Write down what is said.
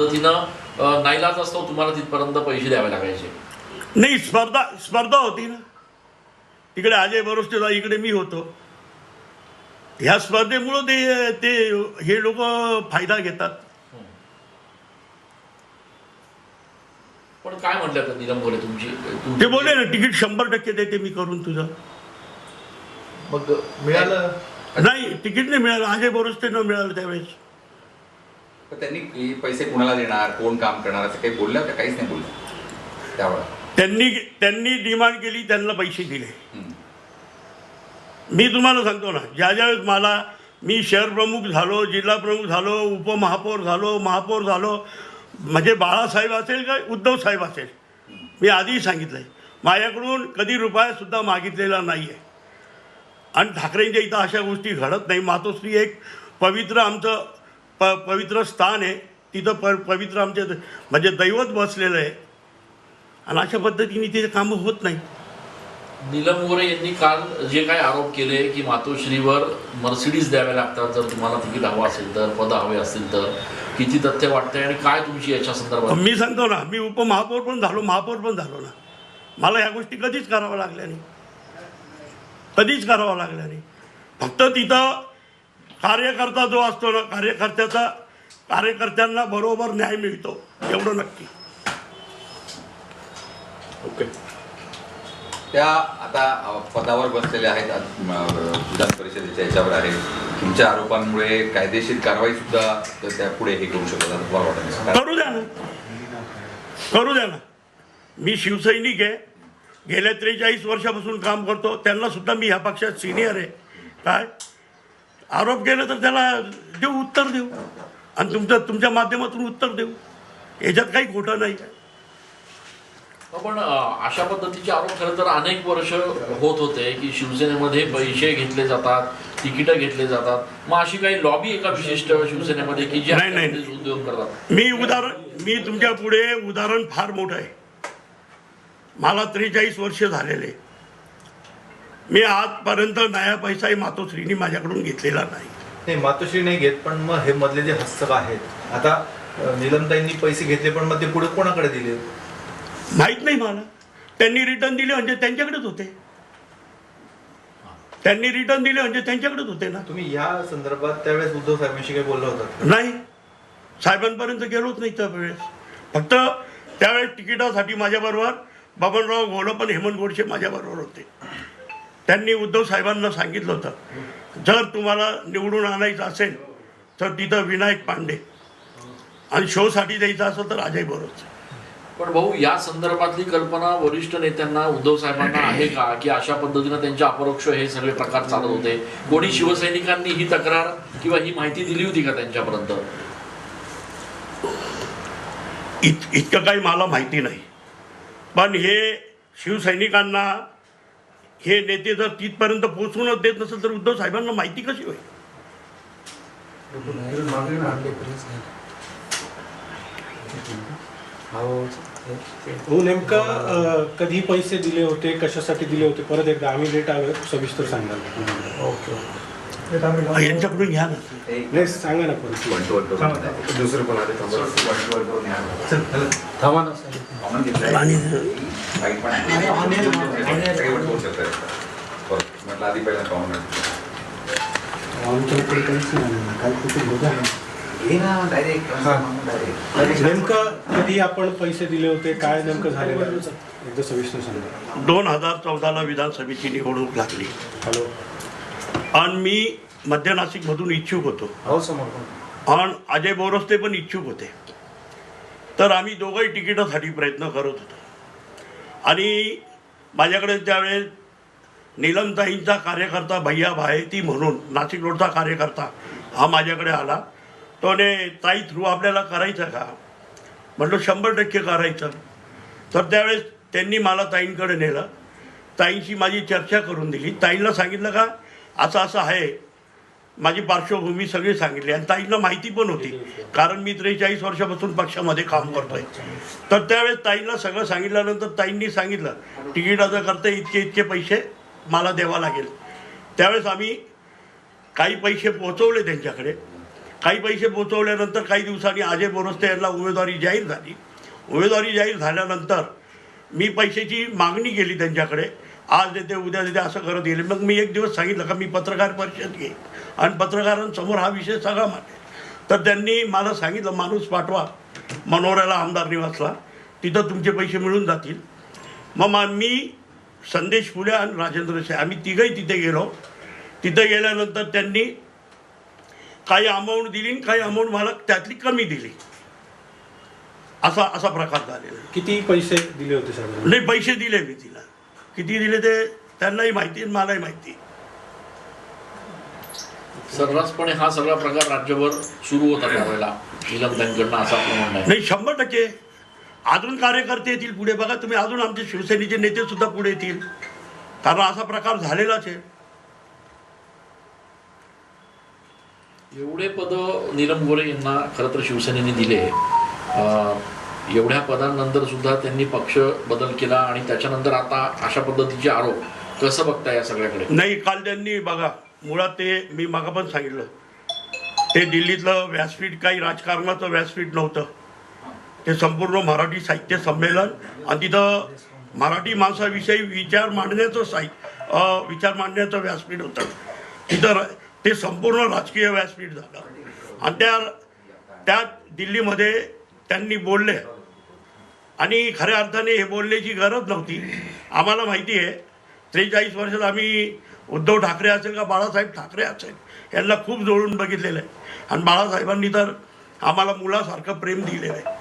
पद्धतीनं नाईलाज असतो तुम्हाला तिथपर्यंत पैसे द्यावे लागायचे. नाही स्पर्धा स्पर्धा होती ना. तिकडे अजय बरोस्तेला इकडे मी होतो. ह्या स्पर्धेमुळं ते ते हे लोक फायदा घेतात. पण काय म्हटलं तर नीलम गोरे तुमची ते बोलले ना तिकीट शंभर टक्के देते मी करून तुझं. मग मिळालं? नाही तिकीट नाही मिळालं. अजय बरोस्ते न मिळालं त्यावेळेस. त्यांनी पैसे कुणाला देणार कोण काम करणार असं काही बोललं का काहीच नाही बोललं त्यावेळेला. त्यांनी त्यांनी डिमांड केली त्यांना पैसे दिले. मी तुम्हाला सांगतो ना ज्या ज्यावेळेस मला मी शहर प्रमुख झालो जिल्हा प्रमुख झालो उपमहापौर झालो महापौर झालो म्हणजे बाळासाहेब असेल का उद्धव साहेब असेल मी आधीही सांगितलं आहे माझ्याकडून कधी रुपयासुद्धा मागितलेला नाही आहे आणि ठाकरेंच्या इथं अशा गोष्टी घडत नाही. मातोश्री एक पवित्र आमचं प पवित्र स्थान आहे. तिथं प पवित्र आमचे म्हणजे दैवत बसलेलं आहे. आणि अशा पद्धतीने तिथे कामं होत नाही. नीलम गोरे यांनी काल जे काही आरोप केले की मातोश्रीवर मर्सिडीज द्याव्या लागतात जर तुम्हाला तिकीट हवं असेल तर पद हवे असतील तर किती तथ्य वाटतंय आणि काय तुमची याच्या संदर्भात? मी सांगतो ना मी उपमहापौर पण झालो महापौर पण झालो ना. मला ह्या गोष्टी कधीच कराव्या लागल्या नाही. कधीच करावं लागल्या नाही. फक्त तिथं कार्यकर्ता जो असतो ना कार्यकर्त्याचा कार्यकर्त्यांना बरोबर न्याय मिळतो एवढं नक्की. ओके. त्या आता पदावर बसलेल्या आहेत विधान परिषदेच्या याच्यावर आहे तुमच्या आरोपांमुळे कायदेशीर कारवाई सुद्धा त्या पुढे हे करू शकतात. वाटत. करू द्या ना. करू द्या ना. मी शिवसैनिक आहे. गेल्या त्रेचाळीस वर्षापासून काम करतो. त्यांना सुद्धा मी ह्या पक्षात सिनियर आहे. काय? आरोप केला तर त्याला देऊ उत्तर देऊ. आणि तुमच्या तुमच्या माध्यमातून उत्तर देऊ. याच्यात काही खोटं नाही. आहे पण अशा पद्धतीचे आरोप खरं तर अनेक वर्ष होत होते की शिवसेनेमध्ये पैसे घेतले जातात तिकीटं घेतले जातात. मग अशी काही लॉबी एका विशिष्ट शिवसेनेमध्ये की जी नाही, नाही. उद्योग करतात? मी उदाहरण मी तुमच्यापुढे उदाहरण फार मोठं आहे. मला त्रेचाळीस वर्ष झालेले. मी आजपर्यंत नया पैसाही मातोश्रीनी माझ्याकडून घेतलेला नाही. नाही मातोश्री नाही घेत पण मग हे मधले जे हस्तक आहेत आता नीलमताईंनी पैसे घेतले पण मग ते पुढे कोणाकडे दिले? माहीत नाही मला. त्यांनी रिटर्न दिले म्हणजे त्यांच्याकडेच होते. त्यांनी रिटर्न दिले म्हणजे त्यांच्याकडेच होते ना. तुम्ही या संदर्भात त्यावेळेस उद्धव साहेबांशी काही बोलला होता? नाही. साहेबांपर्यंत गेलोच नाही त्यावेळेस. फक्त त्यावेळेस तिकिटासाठी माझ्याबरोबर बबनराव घोलप आणि हेमंत गोडसे माझ्याबरोबर होते. त्यांनी उद्धव साहेबांना सांगितलं होतं जर तुम्हाला निवडून आणायचं असेल तर तिथं विनायक पांडे आणि शोसाठी द्यायचं असेल तर अजय बरोच. पण भाऊ या संदर्भातली कल्पना वरिष्ठ नेत्यांना उद्धव साहेबांना आहे का? की अशा पद्धतीनं त्यांच्या अपरोक्ष हे सगळे प्रकार चालत होते. कोणी शिवसैनिकांनी ही तक्रार किंवा ही माहिती दिली होती का त्यांच्यापर्यंत? इत इतकं काही मला माहिती नाही. पण हे शिवसैनिकांना हे नेते जर तिथपर्यंत पोचवूनच देत नसेल तर उद्धव साहेबांना माहिती कशी होईल? हो नेमकं कधी पैसे दिले होते कशासाठी दिले होते? परत एकदा आम्ही लेट आलोय सविस्तर सांगाल. ओके यांच्याकडून घ्या ना. नाही सांगा ना परत. दुसरं पण आले. थांबा. ना पण. सगळे शकतात. म्हटलं आधी पहिला नेमकं कधी आपण पैसे दिले होते काय नेमकं झालेलं आहे? एकदा सविस्तर सांगा दोन हजार चौदाला विधानसभेची निवडणूक लागली हॅलो आणि मी मध्य नाशिकमधून इच्छुक होतो हो समोर आणि अजय बोरस्ते पण इच्छुक होते तर आम्ही दोघंही तिकिटासाठी प्रयत्न करत होतो आणि माझ्याकडे त्यावेळेस नीलमताईंचा कार्यकर्ता भैया भायती म्हणून नाशिक रोडचा कार्यकर्ता हा माझ्याकडे आला तो ने ताई थ्रू आपल्याला करायचं का? म्हटलं शंभर टक्के करायचं. तर त्यावेळेस त्यांनी मला ताईंकडे नेलं. ताईंशी माझी चर्चा करून दिली. ताईंना सांगितलं का असं असं आहे माझी पार्श्वभूमी सगळी सांगितली आणि ताईंना माहिती पण होती. कारण मी त्रेचाळीस वर्षापासून पक्षामध्ये काम करतोय. तर त्यावेळेस ताईंना सगळं सांगितल्यानंतर ताईंनी सांगितलं तिकिटाचं करते इतके इतके पैसे मला द्यावा लागेल. त्यावेळेस आम्ही काही पैसे पोचवले त्यांच्याकडे. काही पैसे पोचवल्यानंतर काही दिवसांनी अजय बोरस्ते यांना उमेदवारी जाहीर झाली. उमेदवारी जाहीर झाल्यानंतर मी पैशाची मागणी केली त्यांच्याकडे. आज देते उद्या देते असं करत गेले. मग मी एक दिवस सांगितलं का मी पत्रकार परिषद घेईन. आणि पत्रकारांसमोर हा विषय सगळा मांडेल तर त्यांनी मला सांगितलं माणूस पाठवा. मनोऱ्याला आमदार निवासला. तिथं तुमचे पैसे मिळून जातील. मग मा- संदेश फुले आणि राजेंद्र शाह आम्ही तिघही तिथे गेलो. तिथे गेल्यानंतर त्यांनी काही अमाऊंट दिली काही अमाऊंट मला त्यातली कमी दिली. असा असा प्रकार झालेला. किती पैसे दिले होते साधारण नाही पैसे दिले मी तिला. किती दिले ते त्यांनाही माहिती आणि मलाही माहिती. सर्रासपणे हा सगळा प्रकार राज्यभर सुरू होता त्यावेळेला. निलमताईंकडनं असं नाही. शंभर टक्के. अजून कार्यकर्ते येतील पुढे. बघा तुम्ही अजून आमचे शिवसेनेचे नेते सुद्धा पुढे येतील. कारण असा प्रकार झालेलाच आहे. एवढे पद नीलम गोरे यांना खरं तर शिवसेनेने दिले. एवढ्या पदांनंतर सुद्धा त्यांनी पक्ष बदल केला आणि त्याच्यानंतर आता अशा पद्धतीचे आरोप कसं बघता या सगळ्याकडे? नाही काल त्यांनी बघा मुळात ते मी मागं पण सांगितलं. ते दिल्लीतलं व्यासपीठ काही राजकारणाचं व्यासपीठ नव्हतं. ते संपूर्ण मराठी साहित्य संमेलन आणि तिथं मराठी माणसाविषयी विचार मांडण्याचं साहित्य विचार मांडण्याचं व्यासपीठ होतं. तिथं ते संपूर्ण राजकीय व्यासपीठ झालं. आणि त्या त्या दिल्लीमध्ये त्यांनी बोलले. आणि खऱ्या अर्थाने हे बोलण्याची गरज नव्हती. आम्हाला माहिती आहे त्रेचाळीस वर्षात आम्ही उद्धव ठाकरे असेल का बाळासाहेब ठाकरे असेल यांना खूप जोडून बघितलेलं आहे. आणि बाळासाहेबांनी तर आम्हाला मुलासारखं प्रेम दिलेलं आहे.